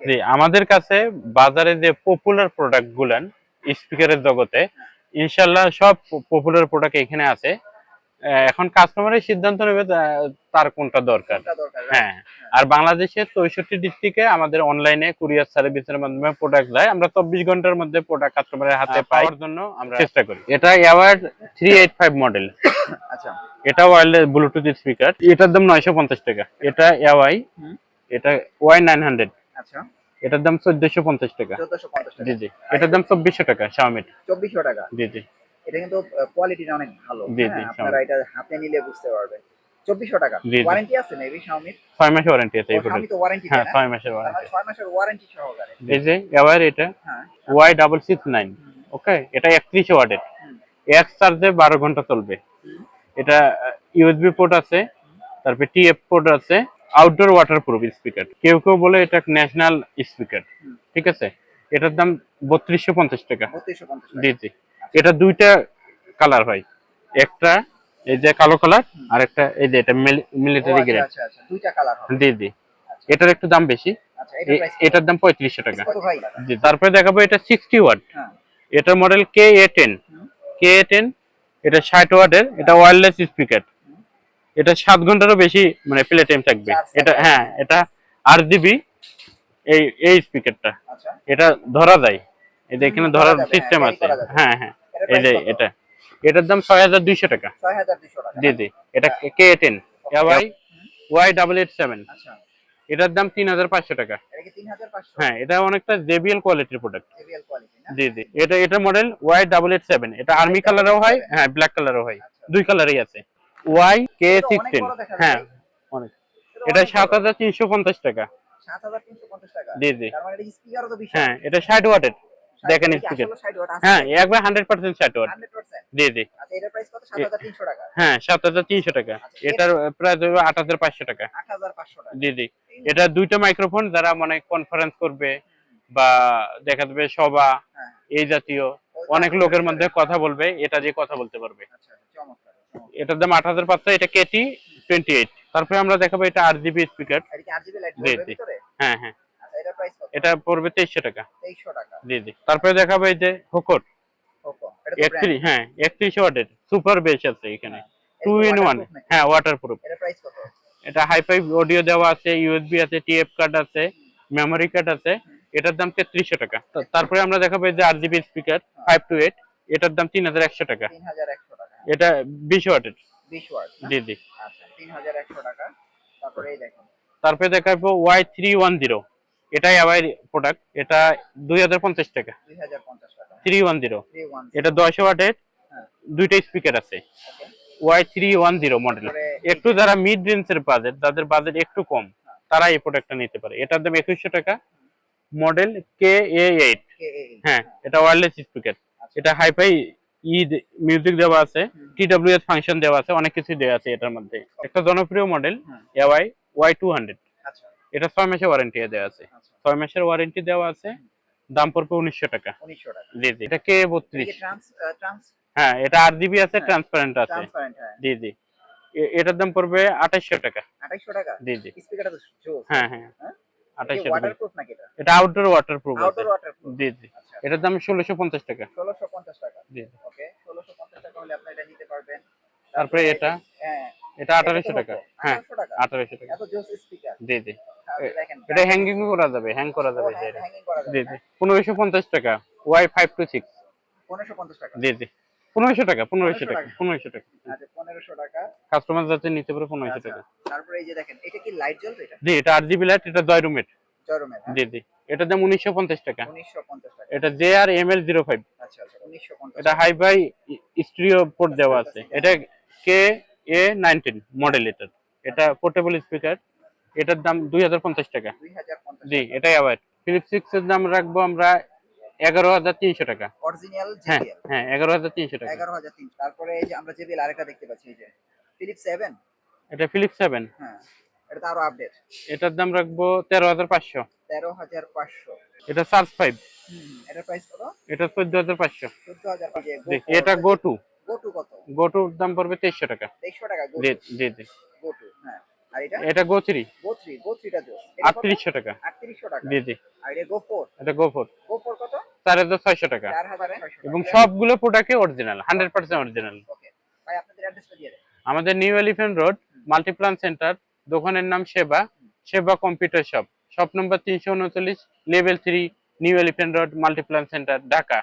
জি আমাদের কাছে বাজারে যে পপুলার প্রোডাক্ট গুলান স্পিকারের জগতে ইনশাল্লাহ সব পপুলার প্রোডাক্ট এখানে আছে। এখন কাস্টমারের সিদ্ধান্ত নেবে তার কোনটা দরকার। হ্যাঁ আর বাংলাদেশের চৌষট্টি ডিস্ট্রিক্টে আমাদের অনলাইনে কুরিয়ার সার্ভিসের মাধ্যমে প্রোডাক্ট যায় আমরা চব্বিশ ঘণ্টার মধ্যে প্রোডাক্ট কাস্টমারের হাতে হ্যাঁ, পাওয়ার জন্য আমরা চেষ্টা করি। এটা award three eight five model আচ্ছা। এটা ওয়্যারলেস ব্লুটুথ স্পিকার এটার দাম নয়শো পঞ্চাশ টাকা। এটা এওয়াই। এটা ওয়াই নাইন হান্ড্রেড আচ্ছা। এটার দাম চোদ্দশো পঞ্চাশ টাকা। জি জি। এটার দাম চব্বিশশো টাকা শাওমির চব্বিশশো টাকা? জি জি। এটা কিন্তু কোয়ালিটিটা অনেক ভালো। জি, হ্যাঁ, জি, আপনারা এটা হাতে নিলে বুঝতে পারবেন। চব্বিশশো টাকা। জি, জি। ওয়ারেন্টি আছে মেবি শাওমির ছয় মাসের ওয়ারেন্টি আছে এই প্রোডাক্ট তো ওয়ারেন্টি হ্যাঁ ছয় মাসের ওয়ারেন্টি ছয় মাসের ওয়ারেন্টি সহকারে। এই যে এওয়ার এটা হ্যাঁ। Y double six nine okay এটা একত্রিশ ওয়াটের। হুম। এক চার্জে বারো ঘণ্টা চলবে। এটা ইউএসবি পোর্ট আছে। তারপরে টিএফ পোর্ট আছে। আউটডোর ওয়াটার প্রুফ স্পিকার কেউ কেউ বলে এটা ন্যাশনাল স্পিকার ঠিক আছে? এটার দাম বত্রিশশো পঞ্চাশ টাকা। জি জি। এটা দুইটা কালার হয়। একটা এই যে কালো কালার আর একটা এই যে এটা মিলিটারি আচ্ছা, গ্রেড আচ্ছা আচ্ছা। দুইটা কালার জি জি। এটার একটু দাম বেশি। এটার দাম পঁয়ত্রিশশো টাকা। জি তারপরে দেখাবো এটা সিক্সটি ওয়াট এটার model K A ten K A ten এটা ষাট ওয়াটের এটা ওয়্যারলেস স্পিকার এটা সাত ঘন্টারও বেশি মানে প্লে টাইম থাকবে। এটা হ্যাঁ এটা আর জিবি এই এই স্পিকারটা আচ্ছা। এটা ধরা যায়। এই যে এখানে ধরার সিস্টেম হ্যাঁ, আছে। হ্যাঁ হ্যাঁ এই যে এটা। এটার দাম ছয় হাজার দুইশো টাকা। জি জি। এটা K ten Y Y double eight seven আচ্ছা। এটার দাম তিন হাজার পাঁচশো টাকা। হ্যাঁ এটা অনেকটা জেবিএল কোয়ালিটির প্রোডাক্ট জেবিএল কোয়ালিটি না? জি জি। এটা এটা model Y double eight seven এটা আর্মি কালারও হয় হ্যাঁ ব্ল্যাক কালারও হয়। আচ্ছা। দুই কালারই আছে। ওয়াই কে সিক্সটিন হ্যাঁ। অনেক। এটা সাত হাজার তিনশো পঞ্চাশ টাকা। জি জি। মানে হ্যাঁ এটা ষাট ওয়াটের। দেখেন স্পিকার হ্যাঁ একবার হান্ড্রেড পার্সেন্ট ষাট ওয়াট। জি জি। আচ্ছা হাজার তিনশো টাকা। হ্যাঁ সাত হাজার তিনশো টাকা। এটার প্রাইস হবে আট হাজার পাঁচশো টাকা। জি জি। এটা দুইটা মাইক্রোফোন যারা মানে কনফারেন্স করবে বা দেখা যাবে সভা হ্যাঁ। এই জাতীয় অনেক লোকের মধ্যে কথা বলবে এটা দিয়ে কথা বলতে পারবে। আচ্ছা। এটার দাম আট হাজার পাঁচশো এটা কেটি টোয়েন্টি এইট তারপরে আমরা দেখাবো এটা আট জিবি স্পিকার জি, জি। ভিতরে? হ্যাঁ হ্যাঁ। আচ্ছা প্রাইস কত? এটা পড়বে তেইশশো টাকা। জি জি। তারপরে দেখাবো এই যে হোকট। একত্রিশ হ্যাঁ একত্রিশ ওয়াটের। সুপার বেস আছে এখানে। টু ইন ওয়ান হ্যাঁ ওয়াটার প্রুফ এটা হাইফাই অডিও দেওয়া আছে ইউএসবি আছে টিএফ কার্ড আছে মেমোরি কার্ড আছে। এটার দাম তেত্রিশশো টাকা। তারপরে আমরা দেখাবো এই যে আট GB speaker five two eight এটার দাম তিন হাজার একশো টাকা। এটা বিশ ওয়াটের। বিশ ওয়াট জি জি। আচ্ছা তিন হাজার একশো টাকা। তারপরে এই দেখুন। তারপরে দেখাবো ওয়াই থ্রি ওয়ান জিরো। এটাই আবার প্রোডাক্ট এটা দুই হাজার পঞ্চাশ টাকা। দুই হাজার পঞ্চাশ টাকা। Three one zero. Three one এটা দশ ওয়াটের। হ্যাঁ। দুইটা স্পিকার আছে। Y three one zero model একটু যারা মিড রেঞ্জের বাজেট যাদের বাজেট একটু কম তারা এই প্রোডাক্টটা নিতে পারে। এটার দাম একুশশো টাকা। মডেল কে এ এইট হ্যাঁ এটা ওয়্যারলেস স্পিকার এটা হাইফাই ই মিউজিক দেওয়া আছে টিডব্লিউএস ফাংশন দেওয়া আছে অনেক কিছু দেওয়া আছে এটার মধ্যে। একটা জনপ্রিয় মডেল। এওয়াই ওয়াই টু হান্ড্রেড আচ্ছা। এটা ছয় মাসের ওয়ারেন্টি দেওয়া আছে। আচ্ছা। ছয় মাসের ওয়ারেন্টি দেওয়া আছে দাম পড়বে উনিশশো টাকা। জি জি। এটা কে বত্রিশ হ্যাঁ এটা আট জিবি আছে হ্যাঁ, ট্রান্সপারেন্ট আছে। হ্যাঁ। জি জি। এটার দাম পড়বে আঠাশশো টাকা। আঠাইশশো টাকা? জি জি। হ্যাঁ হ্যাঁ। হ্যাঁ? আঠাশশো টাকা। এটা? আউটডোর ওয়াটার প্রুফ আছে। জি জি। আচ্ছা। এটার দাম ষোলোশো পঞ্চাশ টাকা। ষোলোশো পঞ্চাশ টাকা। জি ওকে ষোলোশো পঞ্চাশ টাকা হলে আপনি এটা নিতে পারবেন তারপরে এটা? হ্যাঁ। এটা আঠারোশো টাকা। হ্যাঁ আঠারোশো টাকা। জি জি। এটা হ্যাঙ্গিং করা যাবে হ্যাং করা যাবে জি জি। পনেরোশো পঞ্চাশ টাকা Y five two six G জি। পনেরোশো টাকা পনেরোশো 1500 টাকা। পনেরোশো টাকা। আচ্ছা পনেরোশো টাকা। কাস্টমার যাতে নিতে পারে পনেরোশো আচ্ছা টাকা। তারপরে এই যে দেখেন এটা কি লাইট জ্বলবে এটা? জি এটা আট জিবি লাইট এটা দয় রুমের জি জি। এটার দাম উনিশশো পঞ্চাশ টাকা। এটা J R M L zero five আচ্ছা আচ্ছা এটা হাই ফাই স্টুডিও পোর্ট দেওয়া আছে। এটা কে এ নাইনটিন মডেল এটার এটা পোর্টেবল স্পিকার এটার দাম দুই হাজার পঞ্চাশ টাকা। জি এটাই আবার। ফিলিপ সিক্স এর দাম রাখব আমরা এগারো হাজার তিনশো টাকা। অরিজিনাল হ্যাঁ হ্যাঁ এগারো হাজার তিনশো টাকা। এগারো হাজার তিনশো। তারপরে এই যে আমরা জেবিএল আরেকটা দেখতে পাচ্ছি এই যে ফিলিপ সেভেন এটা ফিলিপ সেভেন হ্যাঁ এটা আরও আপডেট এটার দাম রাখব তেরো হাজার পাঁচশো। তেরো হাজার পাঁচশো। এটা চার্জ ফাইভ এটার প্রাইস কত? এটা চোদ্দ হাজার পাঁচশো। চোদ্দ হাজার এটা গো টু কত? গো দাম পড়বে তেইশশো টাকা। তেইশশো টাকা জি জি হ্যাঁ। আর এটা? জোস। টাকা। আটত্রিশশো টাকা। জি জি। আর এটা গো এটা গো ফোর গো ফোর কত? চার হাজার ছয়শো টাকা। চার এবং সবগুলো প্রোডাক্টই original hundred percent original okay. ভাই আপনাদের অ্যাড্রেসটা দিয়ে দেন। আমাদের new Elephant Road Multiplan center দোকানের নাম সেবা সেবা কম্পিউটার শপ শপ নম্বর তিনশো উনচল্লিশ level three new Elephant Road Multiplan center Dhaka